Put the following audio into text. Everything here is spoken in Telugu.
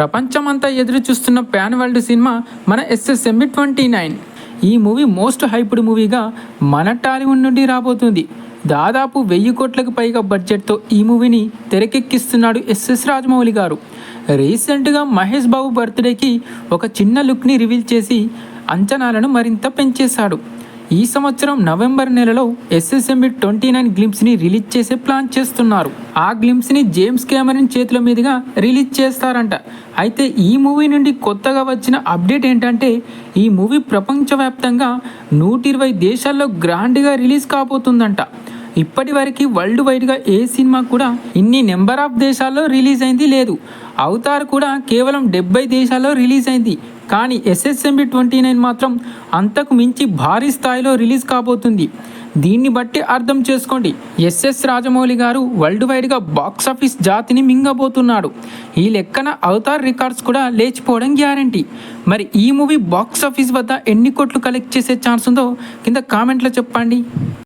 ప్రపంచమంతా ఎదురు చూస్తున్న ప్యాన్ వరల్డ్ సినిమా మన ఎస్ఎస్ఎంబి ట్వంటీ నైన్. ఈ మూవీ మోస్ట్ హైప్డ్ మూవీగా మన టాలీవుడ్ నుండి రాబోతుంది. దాదాపు వెయ్యి కోట్లకు పైగా బడ్జెట్తో ఈ మూవీని తెరకెక్కిస్తున్నాడు ఎస్ఎస్ రాజమౌళి గారు. రీసెంట్గా మహేష్ బాబు బర్త్డేకి ఒక చిన్న లుక్ని రివీల్ చేసి అంచనాలను మరింత పెంచేశాడు. ఈ సంవత్సరం నవంబర్ నెలలో ఎస్ఎస్ఎంబి ట్వంటీ నైన్ గ్లిమ్స్ని రిలీజ్ చేసే ప్లాన్ చేస్తున్నారు. ఆ గ్లిమ్స్ని జేమ్స్ కెమెరన్ చేతుల మీదుగా రిలీజ్ చేస్తారంట. అయితే ఈ మూవీ నుండి కొత్తగా వచ్చిన అప్డేట్ ఏంటంటే ఈ మూవీ ప్రపంచవ్యాప్తంగా నూట ఇరవై దేశాల్లో గ్రాండ్గా రిలీజ్ కాబోతుందంట. ఇప్పటి వరకు వరల్డ్ వైడ్గా ఏ సినిమా కూడా ఇన్ని నెంబర్ ఆఫ్ దేశాల్లో రిలీజ్ అయింది లేదు. అవతార్ కూడా కేవలం డెబ్బై దేశాల్లో రిలీజ్ అయింది. కానీ ఎస్ఎస్ఎంబి ట్వంటీ నైన్ మాత్రం అంతకు మించి భారీ స్థాయిలో రిలీజ్ కాబోతుంది. దీన్ని బట్టి అర్థం చేసుకోండి. ఎస్ఎస్ రాజమౌళి గారు వరల్డ్ వైడ్గా బాక్స్ ఆఫీస్ జాతిని మింగబోతున్నాడు. ఈ లెక్కన అవతార్ రికార్డ్స్ కూడా లేచిపోవడం గ్యారంటీ. మరి ఈ మూవీ బాక్స్ ఆఫీస్ వద్ద ఎన్ని కోట్లు కలెక్ట్ చేసే ఛాన్స్ ఉందో కింద కామెంట్లో చెప్పండి.